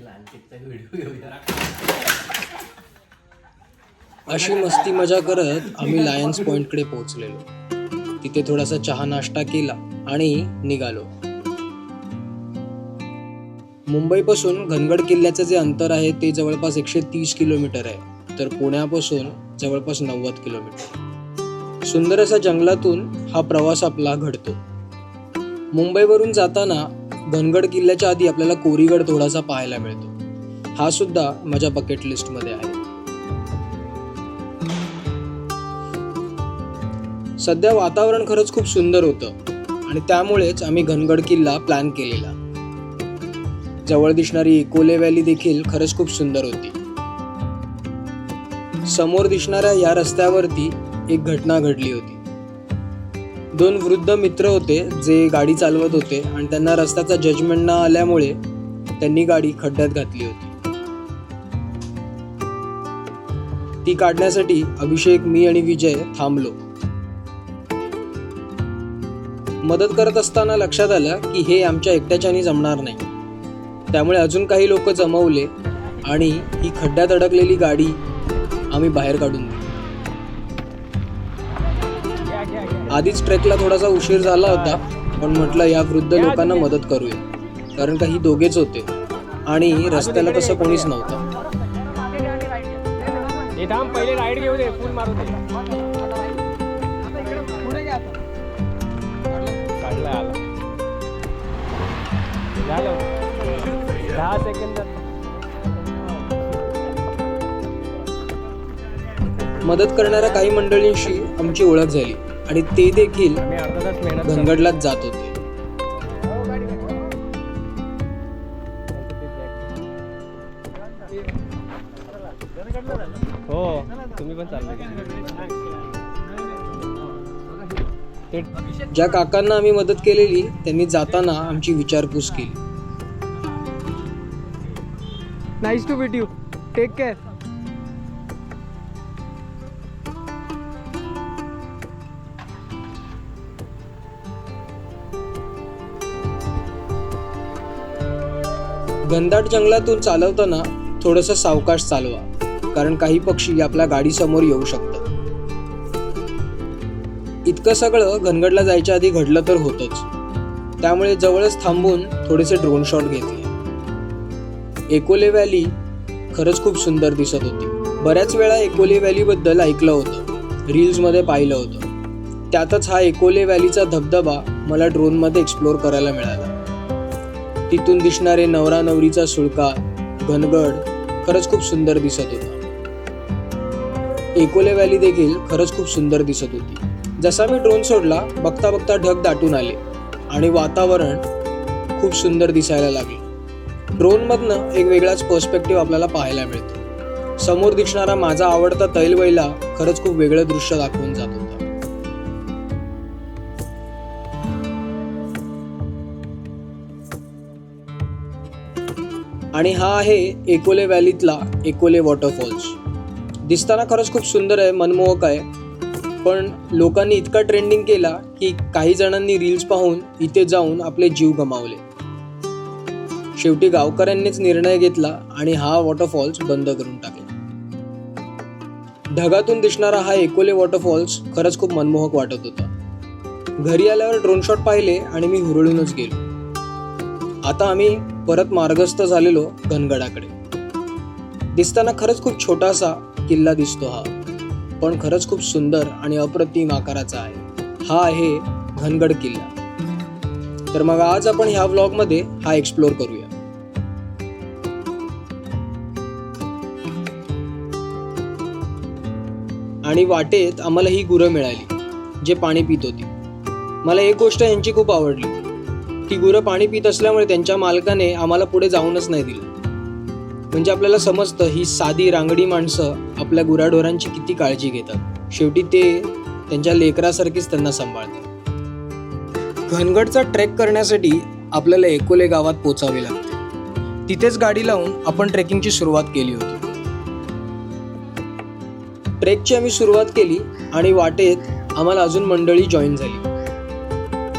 ते व्हिडिओ घेऊया अशी मस्ती मजा करत आम्ही लायन्स पॉइंटकडे पोहोचलेलो. तिथे थोडासा चहा नाश्ता केला आणि निघालो. मुंबईपासून घनगड किल्ल्याचं जे अंतर आहे ते जवळपास एकशे तीस किलोमीटर आहे. तर पुण्यापासून जवळपास नव्वद किलोमीटर. सुंदर असा जंगलातून हा प्रवास आपला घडतो. मुंबईवरून जाताना धनगड किल्ल्याच्या आधी आपल्याला कोरीगड थोडासा पाहायला मिळतो. हा सुद्धा माझ्या बकेट लिस्टमध्ये आहे. सध्या वातावरण खरंच खूप सुंदर होतं आणि त्यामुळेच आम्ही घनगड किल्ला प्लॅन केलेला. जवळ दिसणारी इकोले व्हॅली देखील खरंच खूप सुंदर होती. समोर दिसणाऱ्या या रस्त्यावरती एक घटना घडली होती. दोन वृद्ध मित्र होते जे गाडी चालवत होते आणि त्यांना रस्त्याचा जजमेंट न आल्यामुळे त्यांनी गाडी खड्ड्यात घातली होती. ती काढण्यासाठी अभिषेक मी आणि विजय थांबलो. मदत करत असताना लक्षात आलं की हे आमच्या एकट्याच्यानी जमणार नाही. त्यामुळे अजून काही लोक जमवले आणि ही खड्ड्यात अडकलेली गाडी आम्ही बाहेर काढून दिली. आधीच ट्रेकला थोडासा उशीर झाला होता पण म्हटलं या वृद्ध लोकांना मदत करूया. कारण का ही दोघेच होते. आणि रस्त्याला तसं कोणीच नव्हतं. थांब पहिले राईड घेऊ दे फुल मारू दे. काढला आला. झालं. दहा सेकंद. मदत करणाऱ्या काही मंडळींशी आमची ओळख झाली. आणि ते देखील. घनगडलाच जात होते. हो तुम्ही पण चालले ते ज्या काकांना आम्ही मदत केलेली त्यांनी जाताना आमची विचारपूस केली. Nice to meet you take care घनदाट जंगलातून चालवताना थोडंसं सावकाश चालवा कारण काही पक्षी आपल्या गाडीसमोर येऊ शकतात. इतकं सगळं घनगडला जायच्या आधी घडलं तर होतच. त्यामुळे जवळच थांबून थोडेसे ड्रोन शॉट घेतले. एकोले व्हॅली खरंच खूप सुंदर दिसत होती. बऱ्याच वेळा एकोले व्हॅलीबद्दल ऐकलं होतं. रील्समध्ये पाहिलं होतं. त्यातच हा एकोले व्हॅलीचा धबधबा मला ड्रोनमध्ये एक्सप्लोर करायला मिळाला. तिथून दिसणारे नवरा नवरीचा सुळका घनगड खरंच खूप सुंदर दिसत होता. एकोले व्हॅली देखील खरंच खूप सुंदर दिसत होती. जसा मी ड्रोन सोडला बघता बघता ढग दाटून आले आणि वातावरण खूप सुंदर दिसायला लागले. ड्रोनमधनं एक वेगळाच पर्स्पेक्टिव्ह आपल्याला पाहायला मिळतो. समोर दिसणारा माझा आवडता तैलवैला खरंच खूप वेगळं दृश्य दाखवून जातो. आणि हा आहे एकोले व्हॅलीतला एकोले वॉटरफॉल्स. दिसताना खरंच खूप सुंदर आहे मनमोहक आहे. पण लोकांनी इतका ट्रेंडिंग केला की काही जणांनी रील्स पाहून इथे जाऊन आपले जीव गमावले. शेवटी गावकऱ्यांनीच निर्णय घेतला आणि हा वॉटरफॉल्स बंद करून टाकला. ढगातून दिसणारा हा एकोले वॉटरफॉल्स खरंच खूप मनमोहक वाटत होता. घरी आल्यावर ड्रोन शॉट पाहिले आणि मी हुरळूनच गेलो. आता आम्ही परत मार्गस्थ झालेलो घनगडाकडे दिसताना खरंच खूप छोटासा किल्ला दिसतो हा. पण खरंच खूप सुंदर आणि अप्रतिम आकाराचा आहे. हा आहे घनगड किल्ला. तर मग आज आपण ह्या व्लॉगमध्ये हा एक्सप्लोर करूया. आणि वाटेत आम्हाला ही गुरं मिळाली जे पाणी पित होती. मला एक गोष्ट यांची खूप आवडली. ती गुरं पाणी पित असल्यामुळे त्यांच्या मालकाने आम्हाला पुढे जाऊनच नाही दिलं. म्हणजे आपल्याला समजतं ही साधी रांगडी माणसं आपल्या गुराढोरांची किती काळजी घेतात. शेवटी ते त्यांच्या लेकरासारखीच त्यांना सांभाळतात. घनगडचा ट्रेक करण्यासाठी आपल्याला एकोले गावात पोचावे लागते. तिथेच गाडी लावून आपण ट्रेकिंगची सुरुवात केली होती. ट्रेकची आम्ही सुरुवात केली आणि वाटेत आम्हाला अजून मंडळी जॉईन झाली.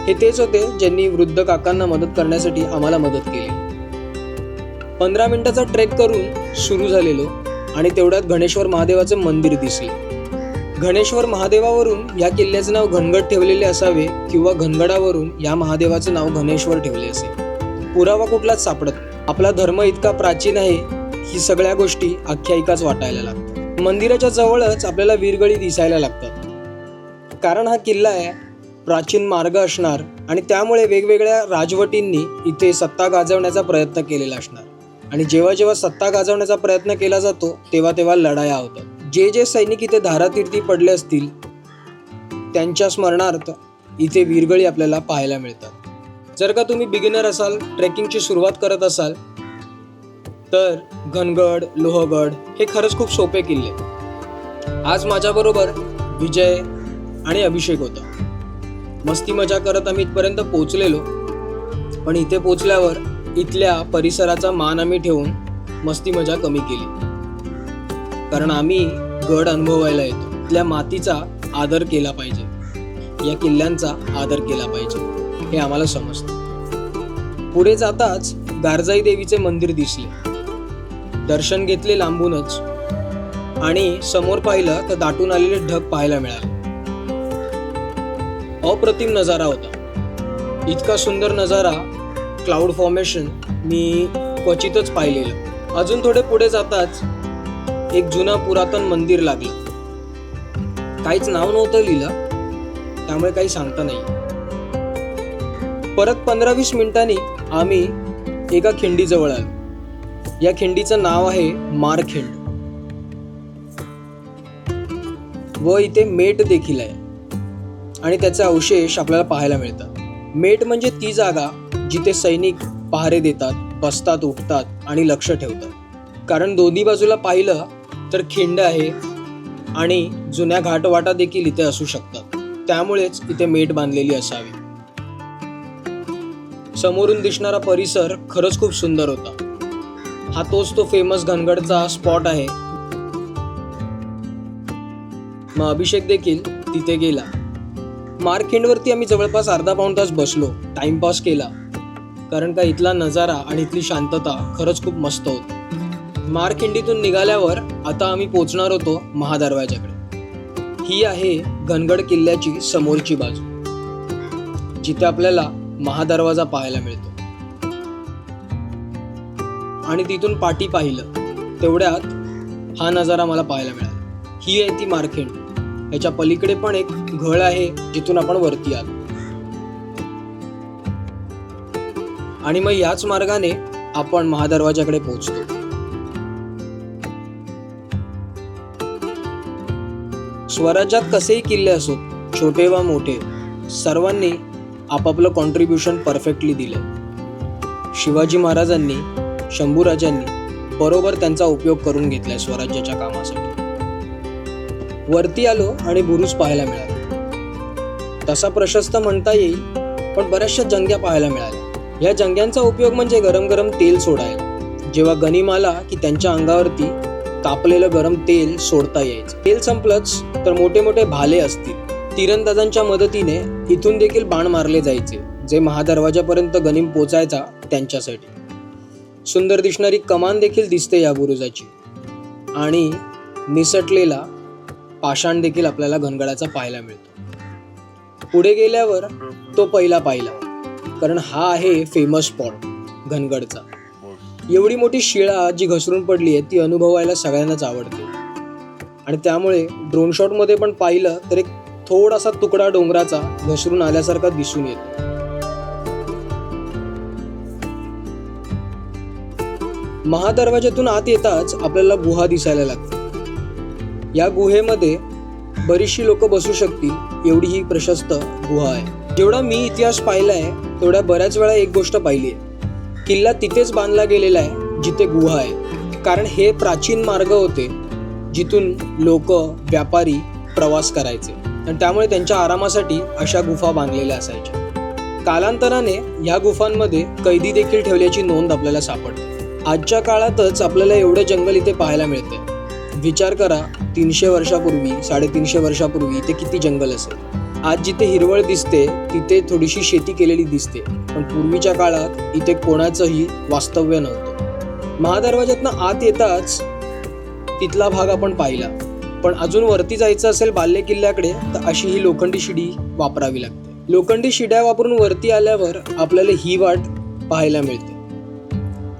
हे तेच होते ज्यांनी वृद्ध काकांना मदत करण्यासाठी आम्हाला मदत केली. पंधरा मिनिटाचा ट्रेक करून सुरू झालेलो आणि तेवढ्यात गणेश्वर महादेवाचे मंदिर दिसले. गणेश्वर महादेवावरून या किल्ल्याचे नाव घनगड ठेवलेले असावे किंवा घनगडावरून या महादेवाचे नाव घनेश्वर ठेवले असेल पुरावा कुठलाच सापडत आपला धर्म इतका प्राचीन आहे ही सगळ्या गोष्टी आख्यायिकाच वाटायला लागतात. मंदिराच्या जवळच आपल्याला वीरगळी दिसायला लागतात. कारण हा किल्ला आहे प्राचीन मार्ग असणार आणि त्यामुळे वेगवेगळ्या राजवटींनी इथे सत्ता गाजवण्याचा प्रयत्न केलेला असणार. आणि जेव्हा जेव्हा सत्ता गाजवण्याचा प्रयत्न केला जातो तेव्हा तेव्हा लढाया होतात. जे जे सैनिक इथे धारातीर्थी पडले असतील त्यांच्या स्मरणार्थ इथे वीरगळी आपल्याला पाहायला मिळतात. जर का तुम्ही बिगिनर असाल ट्रेकिंगची सुरुवात करत असाल तर घनगड लोहगड हे खरंच खूप सोपे किल्ले. आज माझ्याबरोबर विजय आणि अभिषेक होता. मस्ती मजा करत आम्ही इथपर्यंत पोहोचलेलो. पण इथे पोचल्यावर इथल्या परिसराचा मान आम्ही ठेवून मस्ती मजा कमी केली. कारण आम्ही गड अनुभवायला येतो. इथल्या मातीचा आदर केला पाहिजे. या किल्ल्यांचा आदर केला पाहिजे. हे आम्हाला समजतं. पुढे जाताच गारजाई देवीचे मंदिर दिसले. दर्शन घेतले लांबूनच. आणि समोर पाहिलं तर दाटून आलेले ढग पाहायला मिळाले. अप्रतिम नजारा होता. इतका सुंदर नजारा क्लाउड फॉर्मेशन मी क्वचितच पाहिलेलं. अजून थोडे पुढे जाताच एक जुनं पुरातन मंदिर लागलं. काहीच नाव नव्हतं लिहिलं त्यामुळे काही सांगता नाही. परत पंधरा वीस मिनिटांनी आम्ही एका खिंडीजवळ आलो. या खिंडीचं नाव आहे मारखिंड. व इथे मेट देखील आहे. आणि त्याचे अवशेष आपल्याला पाहायला मिळतात. मेट म्हणजे ती जागा जिथे सैनिक पहारे देतात बसतात उठतात आणि लक्ष ठेवतात. कारण दोन्ही बाजूला पाहिलं तर खिंड आहे आणि जुन्या घाटवाटा देखील इथे असू शकतात. त्यामुळेच इथे मेट बांधलेली असावी. समोरून दिसणारा परिसर खरंच खूप सुंदर होता. हा तोच तो फेमस घनगडचा स्पॉट आहे. मग अभिषेक देखील तिथे गेला. मार्खिंडवरती आम्ही जवळपास अर्धा पाऊण तास बसलो. टाइमपास केला. कारण का इथला नजारा आणि इथली शांतता खरंच खूप मस्त होती. मारखिंडीतून निघाल्यावर आता आम्ही पोचणार होतो महादरवाजाकडे ही आहे घनगड किल्ल्याची समोरची बाजू. जिथे आपल्याला महादरवाजा पाहायला मिळतो. आणि तिथून पाठी पाहिलं तेवढ्यात हा नजारा मला पाहायला मिळाला. ही आहे ती मारखिंड. याच्या पलीकडे पण एक घळ आहे जिथून आपण वरती आलो. आणि मग याच मार्गाने आपण महादरवाजाकडे पोहोचतो. स्वराज्यात कसेही किल्ले असो छोटे वा मोठे सर्वांनी आपापलं कॉन्ट्रीब्युशन परफेक्टली दिलं शिवाजी महाराजांनी शंभूराजांनी बरोबर त्यांचा उपयोग करून घेतलाय स्वराज्याच्या कामासाठी. वरती आलो आणि बुरुज पाहायला मिळाला. तसा प्रशस्त म्हणता येईल पण बऱ्याचशा जंग्या पाहायला मिळाल्या. या जंग्यांचा उपयोग म्हणजे गरम गरम तेल सोडायला. जेव्हा गनिम आला की त्यांच्या अंगावरती तापलेलं गरम तेल सोडता यायचं. तेल संपलंच तर मोठे मोठे भाले असतील. तिरंदाजांच्या मदतीने इथून देखील बाण मारले जायचे जे महादरवाजापर्यंत गनिम पोचायचा त्यांच्यासाठी. सुंदर दिसणारी कमान देखील दिसते या बुरुजाची. आणि निसटलेला पाषाण देखील आपल्याला घनगडाचा पाहायला मिळतो. पुढे गेल्यावर तो पहिला पाहिला कारण हा आहे फेमस स्पॉट घनगडचा. एवढी मोठी शिळा जी घसरून पडली आहे ती अनुभवायला सगळ्यांनाच आवडते. आणि त्यामुळे ड्रोन शॉटमध्ये पण पाहिलं तर एक थोडासा तुकडा डोंगराचा घसरून आल्यासारखा दिसून येतो. महादरवाज्यातून आत येताच आपल्याला गुहा दिसायला लागते. या गुहेमध्ये बरीचशी लोक बसू शकतील एवढी ही प्रशस्त गुहा आहे. जेवढा मी इतिहास पाहिलाय तेवढ्या बऱ्याच वेळा एक गोष्ट पाहिली आहे. किल्ला तिथेच बांधला गेलेला आहे जिथे गुहा आहे. कारण हे प्राचीन मार्ग होते जिथून लोक व्यापारी प्रवास करायचे. आणि त्यामुळे त्यांच्या आरामासाठी अशा गुफा बांधलेल्या असायच्या. कालांतराने या गुफांमध्ये कैदी देखील ठेवल्याची नोंद आपल्याला सापडते. आजच्या काळातच आपल्याला एवढं जंगल इथे पाहायला मिळते विचार करा तीनशे वर्षापूर्वी साडेतीनशे वर्षापूर्वी इथे किती जंगल असेल? आज जिथे हिरवळ दिसते तिथे थोडीशी शेती केलेली दिसते. पण पूर्वीच्या काळात इथे कोणाचंही वास्तव्य नव्हतं. महादरवाज्यातनं आत येताच तिथला भाग आपण पाहिला. पण अजून वरती जायचं असेल बाल्य किल्ल्याकडे तर अशी ही लोखंडी शिडी वापरावी लागते. लोखंडी शिड्या वापरून वरती आल्यावर आपल्याला ही वाट पाहायला मिळते.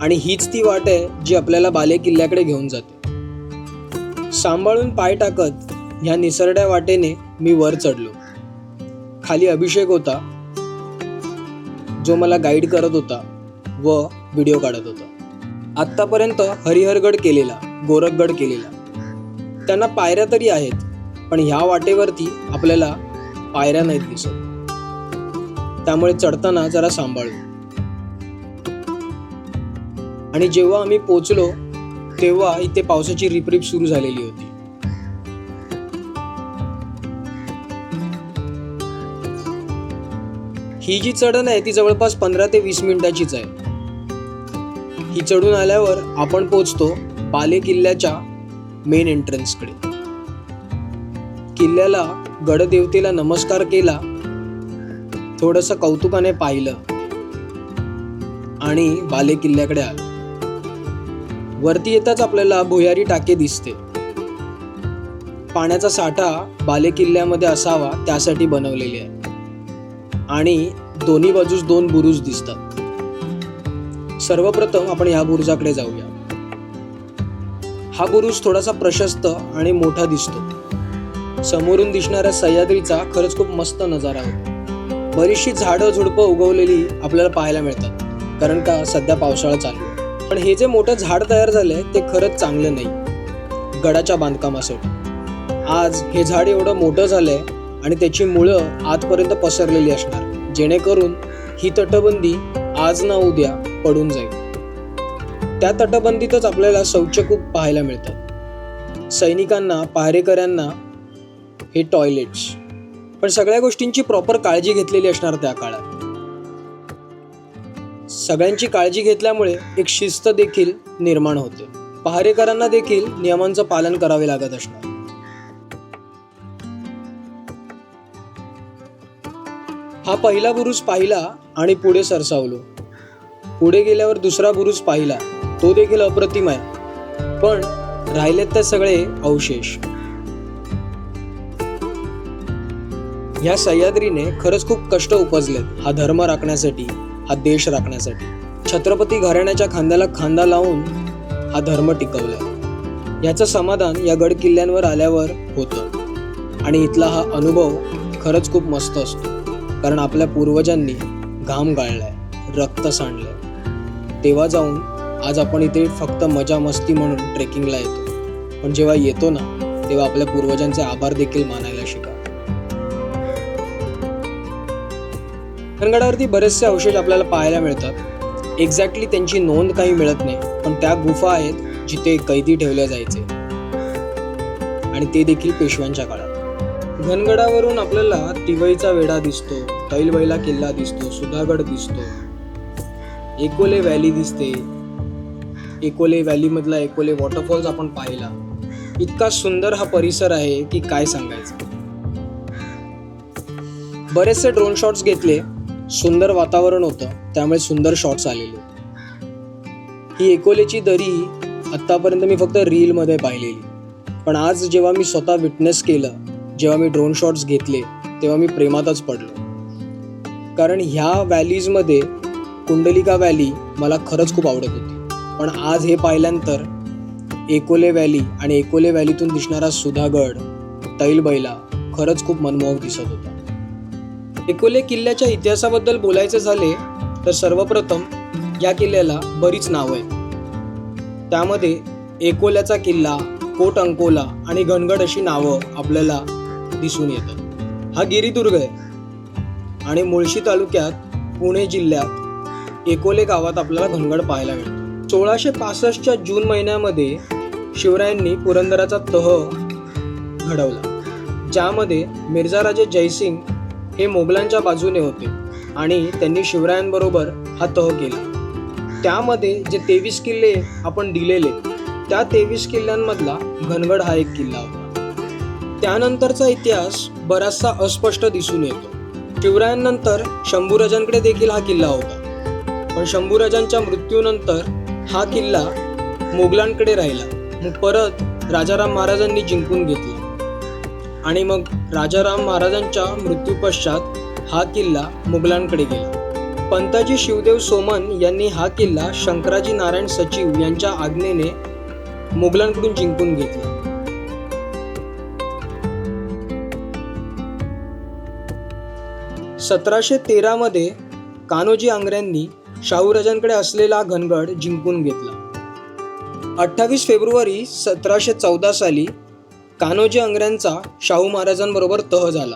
आणि हीच ती वाट आहे जी आपल्याला बाले किल्ल्याकडे घेऊन जाते. सांभाळून पाय टाकत ह्या निसरड्या वाटेने मी वर चढलो. खाली अभिषेक होता जो मला गाईड करत होता व व्हिडिओ काढत होता. आत्तापर्यंत हरिहरगड केलेला गोरखगड केलेला. त्यांना पायऱ्या तरी आहेत पण ह्या वाटेवरती आपल्याला पायऱ्या नाहीत दिसत. त्यामुळे चढताना जरा सांभाळू आणि जेव्हा आम्ही पोचलो तेव्हा इथे पावसाची रिपरिप सुरू झालेली होती. ही जी चढण आहे ती जवळपास पंधरा ते वीस मिनिटाचीच आहे. ही चढून आल्यावर आपण पोचतो पाले किल्ल्याच्या मेन एंट्रन्सकडे किल्ल्याला गडदेवतेला नमस्कार केला थोडस कौतुकाने पाहिलं आणि बाले किल्ल्याकडे आलं. वरती येताच आपल्याला भुयारी टाके दिसते. पाण्याचा साठा बालेकिल्ल्यामध्ये असावा त्यासाठी बनवलेली आहे. आणि दोन्ही बाजूस दोन बुरुज दिसतात. सर्वप्रथम आपण या बुरुजाकडे जाऊया. हा बुरुज थोडासा प्रशस्त आणि मोठा दिसतो. समोरून दिसणाऱ्या सह्याद्रीचा खरंच खूप मस्त नजारा होता बरीचशी झाडं झुडपं उगवलेली आपल्याला पाहायला मिळतात. कारण का सध्या पावसाळा चालू आहे. पण हे जे मोठं झाड तयार झालंय ते खरंच चांगलं नाही. गडाच्या बांधकामासाठी आज हे झाड एवढं मोठं झालंय आणि त्याची मुळं आतपर्यंत पसरलेली असणार. जेणेकरून ही तटबंदी आज ना उद्या पडून जाईल. त्या तटबंदीतच आपल्याला शौचकूप पाहायला मिळतात सैनिकांना पहारेकऱ्यांना हे टॉयलेट्स पण सगळ्या गोष्टींची प्रॉपर काळजी घेतलेली असणार त्या काळात. सगळ्यांची काळजी घेतल्यामुळे एक शिस्त देखील निर्माण होते. पहारेकरांना देखील नियमांचं पालन करावे लागत असणार. हा पहिला बुरुज पाहिला आणि पुढे सरसावलो. पुढे गेल्यावर दुसरा बुरुज पाहिला. तो देखील अप्रतिम आहे. पण राहिलेत ते सगळे अवशेष. ह्या सह्याद्रीने खरंच खूप कष्ट उपजलेत हा धर्म राखण्यासाठी. हा देश राखण्यासाठी. छत्रपती घराण्याच्या खांद्याला खांदा लावून हा धर्म टिकवला. याचं समाधान या गड किल्ल्यांवर आल्यावर होतं. आणि इथला हा अनुभव खरंच खूप मस्त असतो. कारण आपल्या पूर्वजांनी घाम गाळलाय रक्त सांडलंय. तेव्हा जाऊन आज आपण इथे फक्त मजा मस्ती म्हणून ट्रेकिंगला येतो. पण जेव्हा येतो ना तेव्हा आपल्या पूर्वजांचे आभार देखील मानायला शिका. धनगडावरती बरेचसे अवशेष आपल्याला पाहायला मिळतात. एक्झॅक्टली त्यांची नोंद काही मिळत नाही. पण त्या गुफा आहेत जिथे कैदी ठेवल्या जायचे. आणि ते देखील पेशव्यांच्या काळात. घनगडावरून आपल्याला तिवईचा वेढा दिसतो तैलबैला किल्ला दिसतो सुधागड दिसतो. एकोले व्हॅली दिसते. एकोले व्हॅलीमधला एकोले वॉटरफॉल्स आपण पाहिला. इतका सुंदर हा परिसर आहे की काय सांगायचं? बरेचसे ड्रोन शॉट्स घेतले. सुंदर वातावरण होतं त्यामुळे सुंदर शॉट्स आलेले. ही एकोलेची दरी आत्तापर्यंत मी फक्त रीलमध्ये पाहिलेली. पण आज जेव्हा मी स्वतः विटनेस केलं जेव्हा मी ड्रोन शॉट्स घेतले तेव्हा मी प्रेमातच पडलो. कारण ह्या व्हॅलीजमध्ये कुंडलिका व्हॅली मला खरंच खूप आवडत होती. पण आज हे पाहिल्यानंतर एकोले व्हॅली आणि एकोले व्हॅलीतून दिसणारा सुधागड तैलबैला खरंच खूप मनमोहक दिसत होता. एकोले किल्ल्याच्या इतिहासाबद्दल बोलायचे झाले तर सर्वप्रथम या किल्ल्याला बरीच नावं आहेत. त्यामध्ये एकोल्याचा किल्ला कोट अंकोला आणि घनगड अशी नावं आपल्याला दिसून येतात. हा गिरिदुर्ग आहे. आणि मुळशी तालुक्यात पुणे जिल्ह्यात एकोले गावात आपल्याला घनगड पाहायला मिळतो. सोळाशे पासष्टच्या जून महिन्यामध्ये शिवरायांनी पुरंदराचा तह घडवला. ज्यामध्ये मिर्झाराजे जयसिंग हे मोगलांच्या बाजूने होते आणि त्यांनी शिवरायांबरोबर हा तह केला. त्यामध्ये जे तेवीस किल्ले आपण दिलेले त्या तेवीस किल्ल्यांमधला घनगड हा एक किल्ला होता. त्यानंतरचा इतिहास बराचसा अस्पष्ट दिसून येतो. शिवरायांनंतर शंभूराजांकडे देखील हा किल्ला होता. पण शंभूराजांच्या मृत्यूनंतर हा किल्ला मोगलांकडे राहिला. मग परत राजाराम महाराजांनी जिंकून घेतला. आणि मग राजाराम महाराजांच्या मृत्यूपश्चात हा किल्ला मुघलांकडे गेला. पंताजी शिवदेव सोमन यांनी हा किल्ला शंकराजी नारायण सचिव यांच्या आज्ञेने मुघलांकडून जिंकून घेतला. सतराशे तेरामध्ये कान्होजी आंग्र्यांनी शाहूराजांकडे असलेला घनगड जिंकून घेतला. अठ्ठावीस फेब्रुवारी सतराशे चौदा साली कान्होजी आंग्र्यांचा शाहू महाराजांबरोबर तह झाला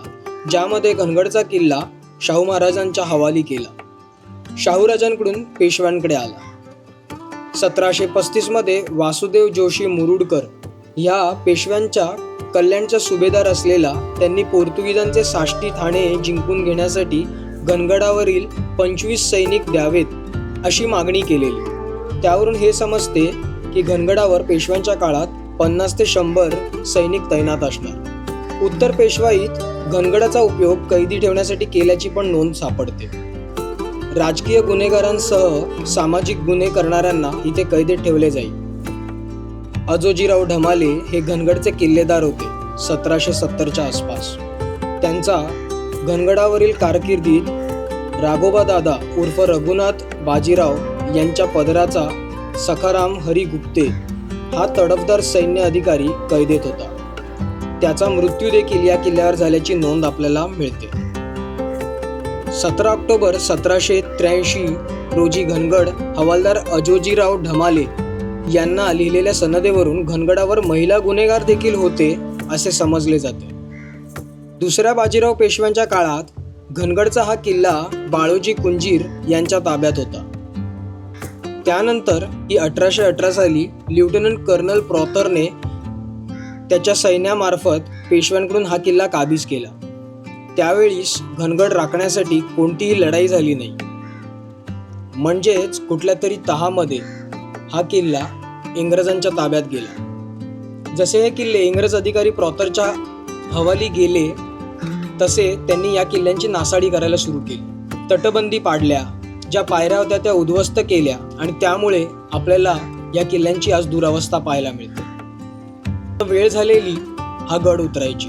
ज्यामध्ये घनगडचा किल्ला शाहू महाराजांच्या हवाली केला. शाहूराजांकडून पेशव्यांकडे आला. सतराशे पस्तीसमध्ये वासुदेव जोशी मुरुडकर ह्या पेशव्यांच्या कल्याणचा सुभेदार असलेला त्यांनी पोर्तुगीजांचे साष्टी ठाणे जिंकून घेण्यासाठी घनगडावरील पंचवीस सैनिक द्यावेत अशी मागणी केलेली. त्यावरून हे समजते की घनगडावर पेशव्यांच्या काळात पन्नास ते शंभर सैनिक तैनात असणार. उत्तर पेशवाईत घनगडाचा उपयोग कैदी ठेवण्यासाठी केल्याची पण नोंद सापडते. राजकीय गुन्हेगारांसह सामाजिक गुन्हे करणाऱ्यांना इथे कैदेत ठेवले जाईल. अजोजीराव ढमाले हे घनगडचे किल्लेदार होते सतराशे सत्तरच्या आसपास. त्यांचा घनगडावरील कारकिर्दीत राघोबा दादा उर्फ रघुनाथ बाजीराव यांच्या पदराचा सखाराम हरी गुप्ते हा तडफदार सैन्य अधिकारी कैदेत होता. त्याचा मृत्यू देखील या किल्ल्यावर झाल्याची नोंद आपल्याला मिळते. सतरा ऑक्टोबर सतराशे त्र्याऐंशी रोजी घनगड हवालदार अजोजीराव ढमाले यांना लिहिलेल्या सनदेवरून घनगडावर महिला गुन्हेगार देखील होते असे समजले जाते. दुसऱ्या बाजीराव पेशव्यांच्या काळात घनगडचा हा किल्ला बाळोजी कुंजीर यांच्या ताब्यात होता. त्यानंतर ही अठराशे अठरा साली लेफ्टनंट कर्नल प्रॉतरने त्याच्या सैन्यामार्फत पेशव्यांकडून हा किल्ला काबीज केला. त्यावेळीस घनगड राखण्यासाठी कोणतीही लढाई झाली नाही. म्हणजेच कुठल्या तरी तहामध्ये हा किल्ला इंग्रजांच्या ताब्यात गेला. जसे हे किल्ले इंग्रज अधिकारी प्रॉतरच्या हवाली गेले तसे त्यांनी या किल्ल्यांची नासाडी करायला सुरू केली. तटबंदी पाडल्या ज्या पायऱ्या होत्या त्या उद्ध्वस्त केल्या आणि त्यामुळे आपल्याला या किल्ल्यांची आज दुरावस्था पाहायला मिळते. वेळ झालेली हा गड उतरायची.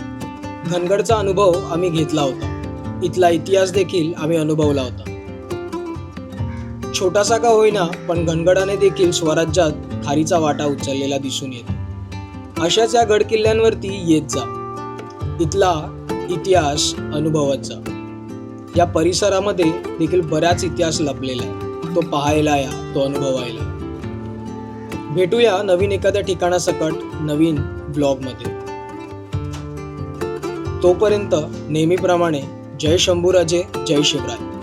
घनगडचा अनुभव आम्ही घेतला होता. इथला इतिहास देखील आम्ही अनुभवला होता. छोटासा का होईना पण घनगडाने देखील स्वराज्यात खारीचा वाटा उचललेला दिसून येतो. अशाच या गड किल्ल्यांवरती येत जा. इथला इतिहास अनुभवत जा. या परिसरामध्ये देखील बराच इतिहास लपलेला आहे. तो पाहायला या तो अनुभवायला. भेटूया नवीन एखाद्या ठिकाणासकट नवीन ब्लॉगमध्ये. तोपर्यंत नेहमीप्रमाणे जय शंभूराजे जय शिवराय.